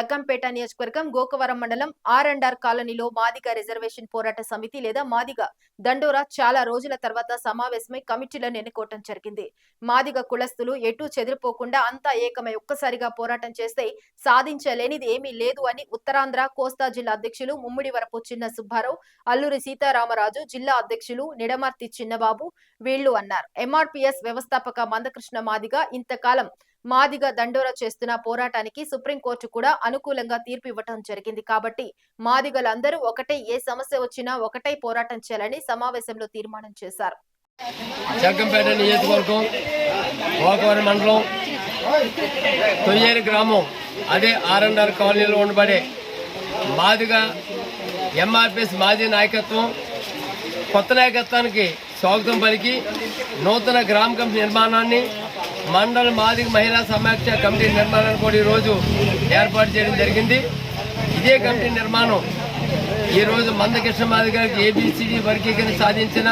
జగ్గంపేట నియోజకవర్గం గోకవరం మండలం are and are కాలనీలో మాదిగ రిజర్వేషన్ పోరాట సమితి లేదా మాదిగ దండోరా చాలా రోజుల తర్వాత సమావేశమై కమిటీలను ఎన్నుకోవటం జరిగింది. మాదిగ కులస్తులు ఎటూ చెదిరిపోకుండా అంతా ఏకమై ఒక్కసారిగా పోరాటం చేస్తే సాధించలేనిది ఏమీ లేదు అని ఉత్తరాంధ్ర కోస్తా జిల్లా అధ్యక్షులు ముమ్మిడి వరపు చిన్న సుబ్బారావు అల్లూరి సీతారామరాజు జిల్లా అధ్యక్షులు నిడమర్తి చిన్నబాబు వీళ్ళు అన్నారు. ఎంఆర్పిఎస్ వ్యవస్థాపక మందకృష్ణ మాదిగ ఇంతకాలం మాదిగ దండోరా చేస్తున్న పోరాటానికి సుప్రీంకోర్టు కూడా అనుకూలంగా తీర్పు ఇవ్వటం జరిగింది. కాబట్టి మాదిగలందరూ ఒకటే ఏ సమస్య వచ్చినా ఒకటే పోరాటం చేయాలని సమావేశంలో తీర్మానం చేశారు. జగ్గంపేట నియోజకవర్గం గోకవరం మండలం తొయ్యేరు గ్రామం అదే ఆర్ఎన్ఆర్ కాలనీలో ఉండబడే మాదిగా ఎంఆర్పిఎస్ మాజీ నాయకత్వం కొత్త నాయకత్వానికి స్వాగతం పలికి నూతన గ్రామ కమిటీ నిర్మాణాన్ని మండల మాదిక మహిళా సమాఖ్య కమిటీ నిర్మాణాన్ని కూడా ఈరోజు ఏర్పాటు చేయడం జరిగింది. ఇదే కమిటీ నిర్మాణం ఈరోజు మందకృష్ణ మాది గారికి ఏబిసిడి వర్గీకరణ సాధించిన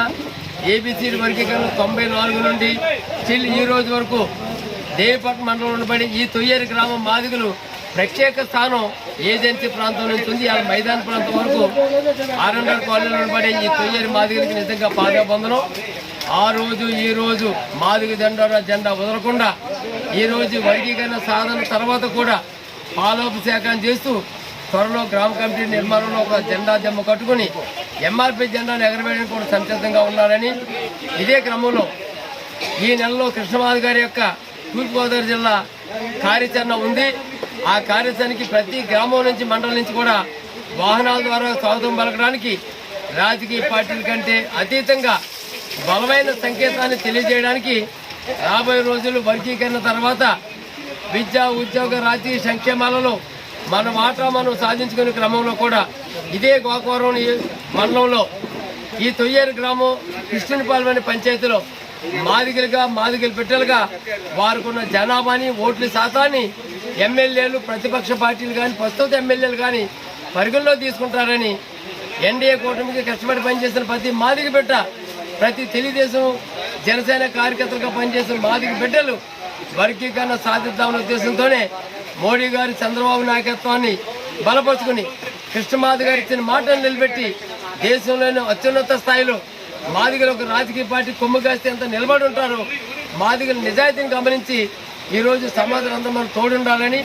ఏబిసిడి వర్గీకరణ తొంభై నాలుగు నుండి స్టిల్ ఈ రోజు వరకు దేవిపట్ మండలంలో ఉండబడి ఈ తొయ్యేరు గ్రామం మాదిగలు ప్రత్యేక స్థానం ఏజెన్సీ ప్రాంతం నుంచి ఉంది. ఆ మైదాన ప్రాంతం వరకు ఆర్ఎన్ఆర్ కాలనీలో ఉండబడే ఈ తొయ్యేరు మాదిగలకి నిజంగా పాదబంధనం ఆ రోజు ఈ రోజు మాదిగ జెండా జెండా వదలకుండా ఈరోజు వర్గీకరణ సాధన తర్వాత కూడా పాలోపశాఖం చేస్తూ త్వరలో గ్రామ కమిటీ నిర్మాణంలో ఒక జెండా జమ్మ కట్టుకుని ఎంఆర్పీ జెండాను ఎగరవేయడానికి కూడా సంసిద్ధంగా ఉన్నారని ఇదే క్రమంలో ఈ నెలలో కృష్ణమాధ గారి యొక్క తూర్పుగోదావరి జిల్లా కార్యాచరణ ఉంది. ఆ కార్యాచరణకి ప్రతి గ్రామం నుంచి మండలం నుంచి కూడా వాహనాల ద్వారా స్వాగతం పలకడానికి రాజకీయ పార్టీల కంటే అతీతంగా బలమైన సంకేతాన్ని తెలియజేయడానికి రాబోయే రోజులు వర్గీకరణ తర్వాత విద్య ఉద్యోగ రాజకీయ సంక్షేమాలలో మన మాట మనం సాధించుకునే క్రమంలో కూడా ఇదే గోకవరం మండలంలో ఈ తొయ్యేరు గ్రామం కృష్ణునిపాలెం అనే పంచాయతీలో మాదిగలుగా మాదిగలు పెట్టెలుగా వారికున్న జనాభాని ఓట్ల శాతాన్ని ఎమ్మెల్యేలు ప్రతిపక్ష పార్టీలు కానీ ప్రస్తుత ఎమ్మెల్యేలు కానీ పరిగణలో తీసుకుంటారని ఎన్డీఏ కూటమికి కష్టపడి పనిచేసిన ప్రతి మాదిగ పెట్ట ప్రతి తెలుగుదేశం జనసేన కార్యకర్తలుగా పనిచేసిన మాదిగ బిడ్డలు వర్గీకరణ సాధిద్దామనే ఉద్దేశంతోనే మోడీ గారి చంద్రబాబు నాయకత్వాన్ని బలపరుచుకుని కృష్ణమాధ గారు ఇచ్చిన మాటను నిలబెట్టి దేశంలోని అత్యున్నత స్థాయిలో మాదిగలు ఒక రాజకీయ పార్టీ కొమ్ము కాస్తే ఎంత నిలబడి ఉంటారో మాదిగల నిజాయితీని గమనించి ఈరోజు సమాజం అంతా మనం తోడుండాలని